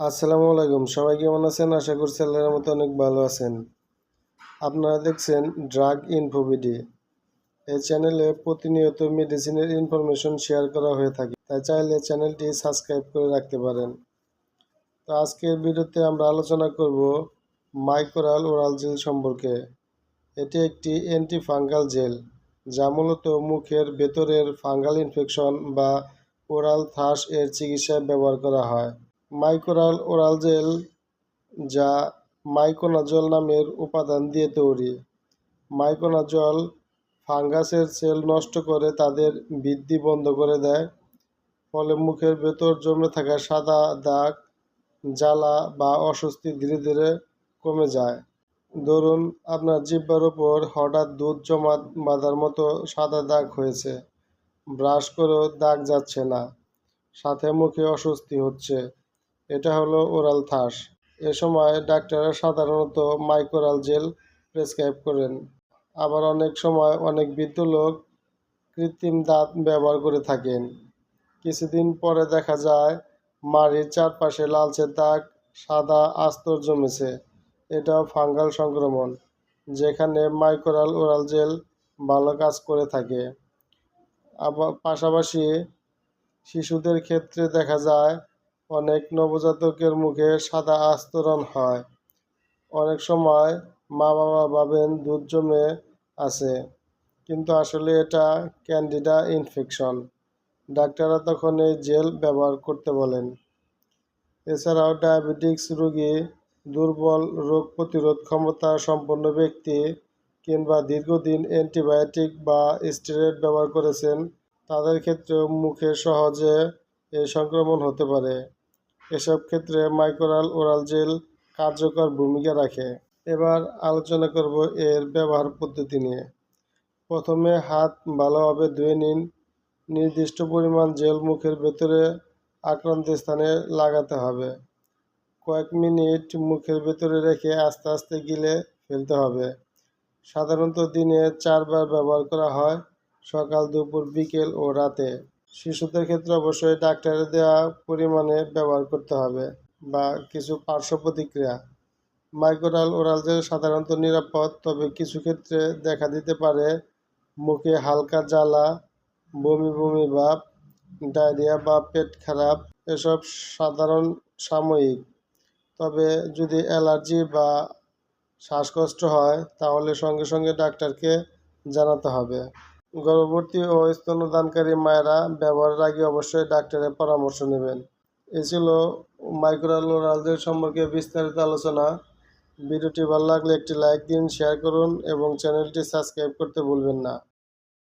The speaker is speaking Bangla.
আসসালামু আলাইকুম। সবাই কেমন আছেন? আশা করছি আল্লাহর মতো অনেক ভালো আছেন। আপনারা দেখছেন ড্রাগ ইনফোবিডি এই চ্যানেলে প্রতিনিয়ত মেডিসিনের ইনফরমেশন শেয়ার করা হয়ে থাকে। তাই চাইলে চ্যানেলটি সাবস্ক্রাইব করে রাখতে পারেন। তো আজকের ভিডিওতে আমরা আলোচনা করব মাইক্রোরাল ওরাল জেল সম্পর্কে। এটি একটি অ্যান্টি ফাঙ্গাল জেল, যা মূলত মুখের ভেতরের ফাঙ্গাল ইনফেকশন বা ওরাল থাস এর চিকিৎসায় ব্যবহার করা হয়। মাইক্রোরাল ওরাল জেল, যা মাইকোনাজল নামের উপাদান দিয়ে তৈরি। মাইকোনাজল ফাঙ্গাসের সেল নষ্ট করে তাদের বৃদ্ধি বন্ধ করে দেয়, ফলে মুখের ভেতর জমে থাকা সাদা দাগ, জ্বালা বা অস্বস্তি ধীরে ধীরে কমে যায়। ধরুন, আপনার জিব্বার ওপর হঠাৎ দুধ জমা বাঁধার মতো সাদা দাগ হয়েছে। ব্রাশ করেও দাগ যাচ্ছে না। সাথে মুখে অস্বস্তি হচ্ছে। এটা হলো ওরাল থাস। এ সময় ডাক্তাররা সাধারণত মাইকোরাল জেল প্রেসক্রাইব করেন। আবার অনেক সময় অনেক বৃদ্ধ লোক কৃত্রিম দাঁত ব্যবহার করে থাকেন। কিছুদিন পরে দেখা যায়, মাড়ির চারপাশে লালচে দাগ সাদা আস্তর জমেছে। এটাও ফাঙ্গাল সংক্রমণ, যেখানে মাইকোরাল ওরাল জেল ভালো কাজ করে থাকে। আবার পাশাপাশি শিশুদের ক্ষেত্রে দেখা যায় অনেক নবজাতকের মুখে সাদা আস্তরণ হয়। অনেক সময় মা বাবা ভাবেন দুধ জমে আছে, কিন্তু আসলে এটা ক্যান্ডিডা ইনফেকশন। ডাক্তাররা তখন এই জেল ব্যবহার করতে বলেন। এছাড়াও ডায়াবেটিক্স রোগী দুর্বল রোগ প্রতিরোধ ক্ষমতা সম্পন্ন ব্যক্তি কিংবা দীর্ঘদিন অ্যান্টিবায়োটিক বা স্টেরয়েড ব্যবহার করেছেন, তাদের ক্ষেত্রেও মুখে সহজে এই সংক্রমণ হতে পারে। এসব ক্ষেত্রে মাইক্রোরাল ওরাল জেল কার্যকর ভূমিকা রাখে। এবার আলোচনা করব এর ব্যবহার পদ্ধতি নিয়ে। প্রথমে হাত ভালোভাবে ধুয়ে নিন। নির্দিষ্ট পরিমাণ জেল মুখের ভেতরে আক্রান্ত স্থানে লাগাতে হবে। কয়েক মিনিট মুখের ভেতরে রেখে আস্তে আস্তে গিলে ফেলতে হবে। সাধারণত দিনে চারবার ব্যবহার করা হয় সকাল, দুপুর, বিকেল ও রাতে। শিশুদের ক্ষেত্রে অবশ্যই ডাক্তারের দেওয়া পরিমাণে ব্যবহার করতে হবে বা কিছু পার্শ্ব প্রতিক্রিয়া। মাইক্রোরাল ওরাল জেল সাধারণত নিরাপদ, তবে কিছু ক্ষেত্রে দেখা দিতে পারে মুখে হালকা জ্বালা, বমি বমি ভাব, ডায়রিয়া বা পেট খারাপ, এসব সাধারণ সাময়িক। তবে যদি অ্যালার্জি বা শ্বাসকষ্ট হয়, তাহলে সঙ্গে সঙ্গে ডাক্তারকে জানাতে হবে। গর্ভবতী ও স্তনদানকারী মায়েরা ব্যবহারের আগে অবশ্যই ডাক্তারের পরামর্শ নেবেন। এ ছিল মাইক্রোরালজের সম্পর্কে বিস্তারিত আলোচনা। ভিডিওটি ভালো লাগলে একটি লাইক দিন, শেয়ার করুন এবং চ্যানেলটি সাবস্ক্রাইব করতে ভুলবেন না।